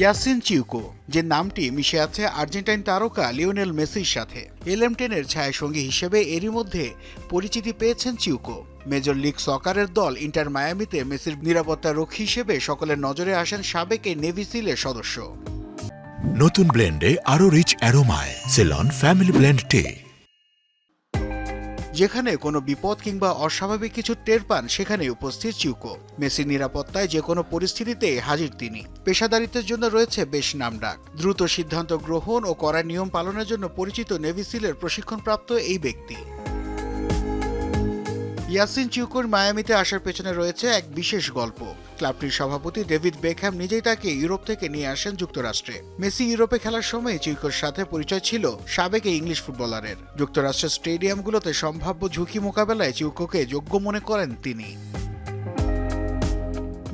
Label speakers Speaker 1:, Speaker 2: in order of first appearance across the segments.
Speaker 1: ইয়াসিন চিউকো, যে নামটি মিশে আছে আর্জেন্টাইন তারকা লিওনেল মেসির সাথে। এলএম টেনের ছায়াসঙ্গী হিসেবে এরই মধ্যে পরিচিতি পেয়েছেন চিউকো। মেজর লিগ সকারের দল ইন্টার মায়ামিতে মেসির নিরাপত্তা রক্ষী হিসেবে সকলের নজরে আসেন সাবেক এই নেভি সিলের সদস্য।
Speaker 2: নতুন ব্লেন্ডে আরও রিচ অ্যারোমায়, সেলন, ফ্যামিলি ব্লেন্ড টে।
Speaker 1: যেখানে কোনো বিপদ কিংবা অস্বাভাবিক কিছু টের পান সেখানে উপস্থিত চিউকো। মেসির নিরাপত্তায় যে কোনো পরিস্থিতিতে হাজির তিনি। পেশাদারিত্বের জন্য রয়েছে বেশ নামডাক। দ্রুত সিদ্ধান্ত গ্রহণ ও কড়া নিয়ম পালনের জন্য পরিচিত নেভিসিলের প্রশিক্ষণপ্রাপ্ত এই ব্যক্তি। ইয়াসিন চিউকুর মায়ামিতে আসার পেছনে রয়েছে এক বিশেষ গল্প। ক্লাবটির সভাপতি ডেভিড বেকহ্যাম নিজেই তাকে ইউরোপ থেকে নিয়ে আসেন যুক্তরাষ্ট্রে। মেসি ইউরোপে খেলার সময় চিউকোর সাথে পরিচয় ছিল সাবেক ইংলিশ ফুটবলারের। যুক্তরাষ্ট্রের স্টেডিয়ামগুলোতে সম্ভাব্য ঝুঁকি মোকাবেলায় চিউকোকে যোগ্য মনে করেন তিনি।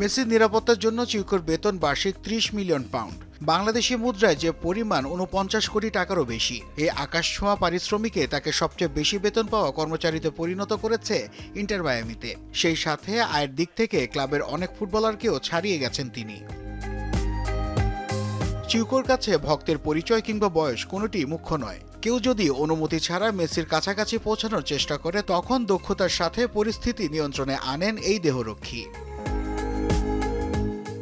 Speaker 1: মেসির নিরাপত্তার জন্য চিউকোর বেতন বার্ষিক ত্রিশ মিলিয়ন পাউন্ড। বাংলাদেশি মুদ্রায় যে পরিমাণ উনপঞ্চাশ কোটি টাকারও বেশি এই আকাশ ছোঁয়া পারিশ্রমিকে তাকে সবচেয়ে বেশি বেতন পাওয়া কর্মচারীতে পরিণত করেছে ইন্টার মায়ামিতে। সেই সাথে আয়ের দিক থেকে ক্লাবের অনেক ফুটবলারকেও ছাড়িয়ে গেছেন তিনি। চিউকোর কাছে ভক্তের পরিচয় কিংবা বয়স কোনোটি মুখ্য নয়। কেউ যদি অনুমতি ছাড়া মেসির কাছাকাছি পৌঁছানোর চেষ্টা করে, তখন দক্ষতার সাথে পরিস্থিতি নিয়ন্ত্রণে আনেন এই দেহরক্ষী।